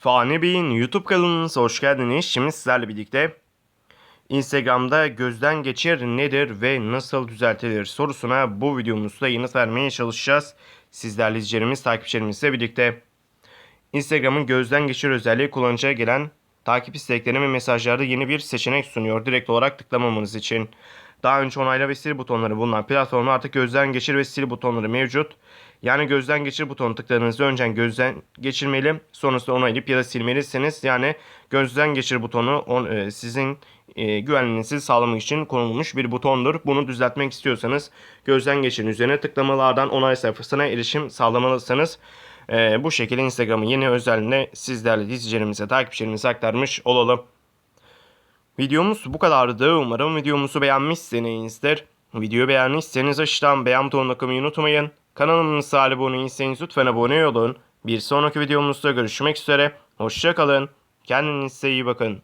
Fani Bey'in YouTube kanalınıza hoş geldiniz. Şimdi sizlerle birlikte Instagram'da gözden geçir nedir ve nasıl düzeltilir sorusuna bu videomuzda yanıt vermeye çalışacağız. Sizlerle izleyicilerimiz, takipçilerimizle birlikte. Instagram'ın gözden geçir özelliği kullanıcıya gelen takip isteklerine ve mesajlarda yeni bir seçenek sunuyor. Direkt olarak tıklamamanız için. Daha önce onayla ve sil butonları bulunan platformda artık gözden geçir ve sil butonları mevcut. Yani gözden geçir butonu tıkladığınızda önce gözden geçirmeli, sonrasında onaylayıp ya da silmelisiniz. Yani gözden geçir butonu on, e, sizin e, güvenliğinizi sağlamak için konulmuş bir butondur. Bunu düzeltmek istiyorsanız gözden geçirin üzerine tıklamalardan onay sayfasına erişim sağlamalısınız. E, bu şekilde Instagram'ın yeni özelliğini sizlerle izleyicilerimize, takipçilerimize aktarmış olalım. Videomuz bu kadardı. Umarım videomuzu beğenmişsinizdir. Videoyu beğendiyseniz aşağıdan beğen butonuna tıklamayı unutmayın. Kanalımıza abone değilseniz lütfen abone olun. Bir sonraki videomuzda görüşmek üzere. Hoşçakalın. Kendinize iyi bakın.